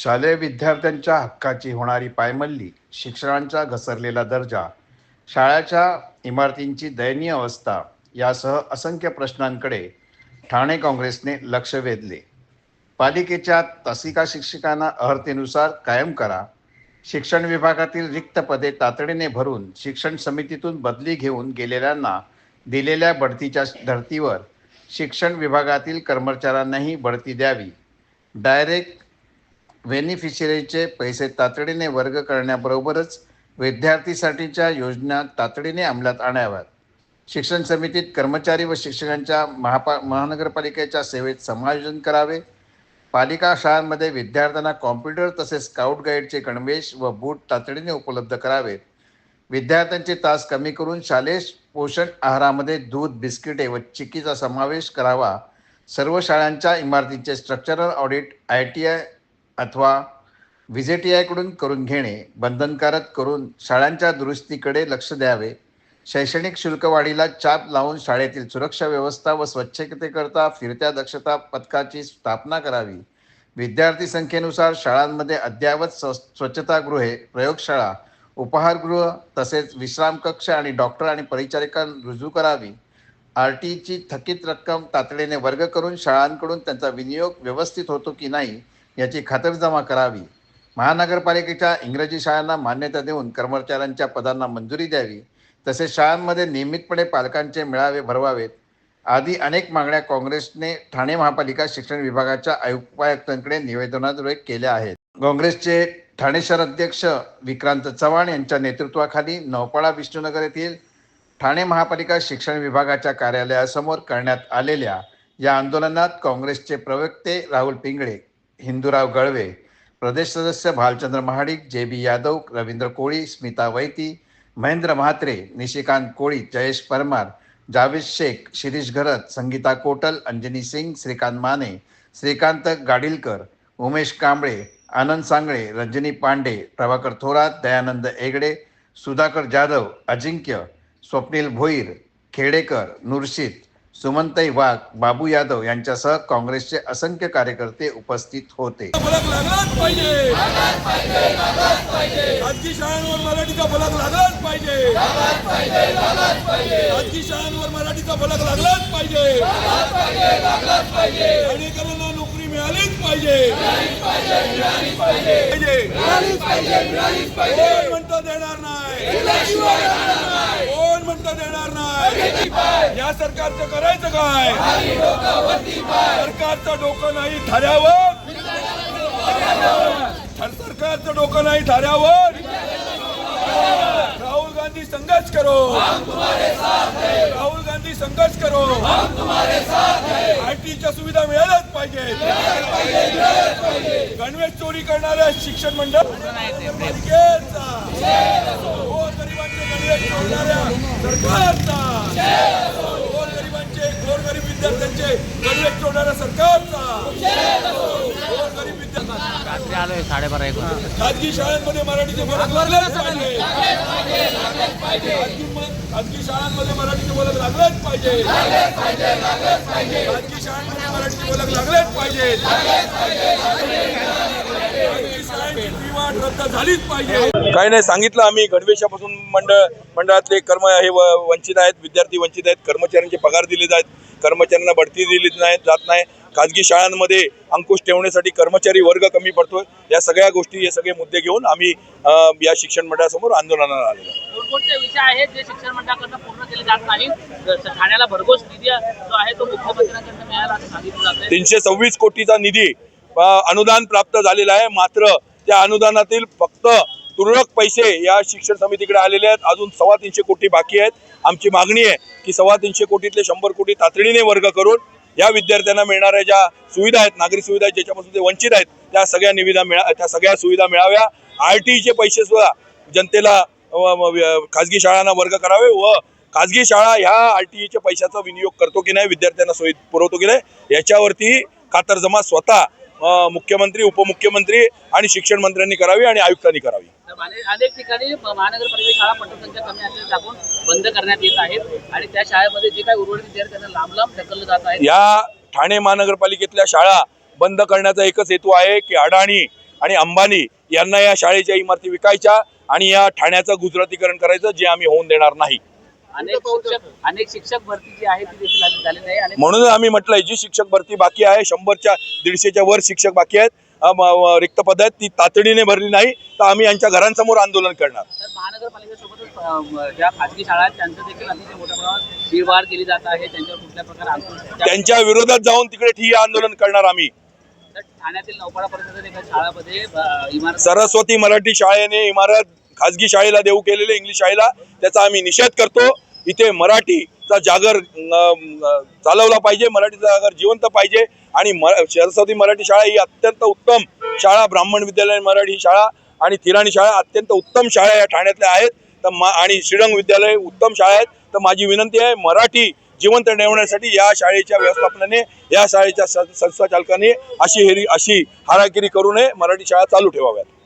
शालेय विद्यार्थ्यांच्या हक्काची होणारी पायमल्ली शिक्षणांचा घसरलेला दर्जा शाळाच्या इमारतींची दयनीय अवस्था यासह असंख्य प्रश्नांकडे ठाणे काँग्रेसने लक्ष वेधले. पालिकेच्या तासिका शिक्षकांना अर्हतेनुसार कायम करा. शिक्षण विभागातील रिक्त पदे तातडीने भरून शिक्षण समितीतून बदली घेऊन गेलेल्यांना दिलेल्या बढतीच्या धर्तीवर शिक्षण विभागातील कर्मचाऱ्यांनाही बढती द्यावी. डायरेक्ट बेनिफिशरीचे पैसे तातडीने वर्ग करण्याबरोबरच विद्यार्थीसाठीच्या योजना तातडीने अंमलात आणाव्यात. शिक्षण समितीत कर्मचारी व शिक्षकांच्या महापा महानगरपालिकेच्या सेवेत समायोजन करावे. पालिका शाळांमध्ये विद्यार्थ्यांना कॉम्प्युटर तसेच स्काउट गाईडचे गणवेश व बूट तातडीने उपलब्ध करावेत. विद्यार्थ्यांचे तास कमी करून शालेय पोषण आहारामध्ये दूध बिस्किटे व चिकीचा समावेश करावा. सर्व शाळांच्या इमारतींचे structural audit I T I अथवा व्ही जे टी आयकडून करून घेणे बंधनकारक करून शाळांच्या दुरुस्तीकडे लक्ष द्यावे शैक्षणिक शुल्कवाढीला चाप लावून शाळेतील सुरक्षा व्यवस्था व स्वच्छतेकरता फिरत्या दक्षता पथकाची स्थापना करावी. विद्यार्थी संख्येनुसार शाळांमध्ये अद्ययावत स्व स्वच्छतागृहे प्रयोगशाळा उपहारगृह तसेच विश्राम कक्ष आणि डॉक्टर आणि परिचारिका रुजू करावी. आर टीची थकीत रक्कम तातडीने वर्ग करून शाळांकडून त्यांचा विनियोग व्यवस्थित होतो की नाही याची खातरजमा करावी. महानगरपालिकेच्या इंग्रजी शाळांना मान्यता देऊन कर्मचाऱ्यांच्या पदांना मंजुरी द्यावी. तसेच शाळांमध्ये नियमितपणे पालकांचे मेळावे भरवावेत. आदी अनेक मागण्या काँग्रेसने ठाणे महापालिका शिक्षण विभागाच्या उपायुक्तांकडे निवेदनाद्वारे केल्या आहेत. काँग्रेसचे ठाणे शहर अध्यक्ष विक्रांत चव्हाण यांच्या नेतृत्वाखाली नौपाडा विष्णुनगर येथील ठाणे महापालिका शिक्षण विभागाच्या कार्यालयासमोर करण्यात आलेल्या या आंदोलनात काँग्रेसचे प्रवक्ते राहुल पिंगळे हिंदूराव गळवे प्रदेश सदस्य भालचंद्र महाडिक जे बी यादव रवींद्र कोळी स्मिता वैती महेंद्र म्हात्रे निशिकांत कोळी जयेश परमार जावेद शेख शिरीष घरत संगीता कोटल अंजनी सिंग श्रीकांत माने श्रीकांत गाडीलकर उमेश कांबळे आनंद सांगळे रंजनी पांडे प्रभाकर थोरात दयानंद एगडे सुधाकर जाधव अजिंक्य स्वप्नील भोईर खेडेकर नुरशीत सुमनताई वाघ बाबू यादव यांच्यासह काँग्रेसचे असंख्य कार्यकर्ते उपस्थित होते. फलक लागलाच पाहिजे. खाजगी शाळांवर मराठीचा फलक लागलाच पाहिजे. खाजगी शाळांवर मराठीचा फलक लागलाच पाहिजे. अनेकांना नोकरी मिळालीच पाहिजे. पाहिजे. देणार नाही? म्हणतं देणार नाही. या सरकारचं करायचं काय? सरकारचं डोकं नाही थाऱ्यावर तर सरकारचं डोकं नाही थाऱ्यावर राहुल गांधी संघर्ष करो. राहुल गांधी संघर्ष करो. आयटीच्या सुविधा मिळाल्याच पाहिजे गणवेश चोरी करणाऱ्या शिक्षण मंडळ गोरगरिबांचे गणवेश चोरणाऱ्या सरकारचा. गोरगरिबांचे गोरगरीब विद्यार्थ्यांचे गणवेश चोरणाऱ्या सरकारचा. गोरगरीब विद्यार्थी रात्री आलोय साडेबारा एक खाजगी शाळांमध्ये मराठीचे फलक लागलेच पाहिजे. खाजगी शाळांमध्ये मराठीचे बोलत लागलेच पाहिजे. खाजगी शाळांमध्ये मराठीचे बोलत लागलेच पाहिजे. वाढ रद्द झालीच पाहिजे. काही नाही सांगितलं आम्ही. गणवेशापासून मंडळ मंडळातले कर्म हे वंचित आहेत विद्यार्थी वंचित आहेत कर्मचाऱ्यांचे पगार दिले जात कर्मचाऱ्यांना बढती दिली नाही जात नाही. खाजगी शाळांमध्ये अंकुश ठेवण्यासाठी कर्मचारी वर्ग कमी पडतोय. या सगळ्या गोष्टी हे सगळे मुद्दे घेऊन आम्ही या शिक्षण मंडळासमोर आंदोलनाला आलेलो. कोणकोणते विषय आहेत जे शिक्षण मंडळाकडनं पूर्ण केले जात नाही? ठाण्याला भरघोस निधी जो आहे तो मुख्यमंत्र्यांकडनं मिळाला असं सांगितलं जातंय. तीनशे सव्वीस कोटीचा निधी अनुदान प्राप्त झालेला आहे. मात्र त्या अनुदानातील फक्त तुरळक पैसे या शिक्षण समितीकडे आलेले आहेत. अजून सव्वा तीनशे कोटी बाकी आहेत. आमची मागणी आहे की सव्वा तीनशे कोटीतले शंभर कोटी तातडीने वर्ग करून या विद्यार्थ्यांना मिळणाऱ्या ज्या सुविधा आहेत नागरी सुविधा आहेत ज्याच्यापासून ते वंचित आहेत त्या सगळ्या निविदा मिळा त्या सगळ्या सुविधा मिळाव्या. आर टीचे पैसे सुद्धा जनतेला खाजगी शाळांना वर्ग करावे व खाजगी शाळा ह्या आर टी ईच्या पैशाचा विनियोग करतो की नाही विद्यार्थ्यांना सोयी पुरवतो की नाही याच्यावरती खातरजमा स्वतः मुख्यमंत्री उपमुख्यमंत्री आणि शिक्षण मंत्र्यांनी करावी आणि आयुक्तांनी करावी. अनेक ठिकाणी महानगरपालिका शाळा पटसंख्या कमी असल्याचे दाखवून बंद करण्यात येत आहेत आणि त्या शाळेमध्ये जे काही उर्वरित विद्यार्थ्यांना लांब लांब ढकललं जात आहे या ठाणे महानगरपालिकेतल्या शाळा बंद करण्याचा एकच हेतू आहे की अडाणी आणि अंबानी यांना या शाळेच्या इमारती विकायच्या आणि या ठाण्याचं गुजरातीकरण करायचं जे आम्ही होऊन देणार नाही. अनेक शिक्षक अनेक शिक्षक भरती जी आहे ती देखील झाली- झालेली आहे आणि म्हणून आम्ही म्हटलंय जी शिक्षक भरती बाकी आहे शंभरच्या दीडशेच्या वर शिक्षक बाकी आहेत. रिक्त पद आहेत ती तातडीने भरली नाही तर आम्ही यांच्या घरांसमोर आंदोलन करणार. तर महानगरपालिकेसोबतच अं, ज्या खाजगी शाळा आहेत त्यांचं देखील अतिशय मोठ्या प्रमाणात भीडभाड केली जात आहे. त्यांच्यावर कुठल्या प्रकारे अंकुश त्या- त्यांच्या विरोधात जाऊन तिकडे ठिय्या आंदोलन करणार आम्ही. ठाण्यातील नौपाडा परिसरातील एका शाळामध्ये सरस्वती मराठी शाळेने इमारत खाजगी शाळेला देऊ केलेले इंग्लिश शाळेला त्याचा आम्ही निषेध करतो. इथे मराठीचा जागर चालवला पाहिजे मराठीचा जागर जिवंत पाहिजे. आणि म सरस्वती मराठी शाळा ही अत्यंत उत्तम शाळा ब्राह्मण विद्यालय मराठी शाळा आणि थिराणी शाळा अत्यंत उत्तम शाळा या ठाण्यातल्या आहेत. तर मा आणि श्रीरंग विद्यालय उत्तम शाळा आहेत. तर माझी विनंती आहे मराठी जिवंत ठेवण्यासाठी या शाळेच्या व्यवस्थापनाने या शाळेच्या सं- संस्थाचालकाने अशी हेरी अशी हाराकिरी करू नये. मराठी शाळा चालू ठेवाव्यात.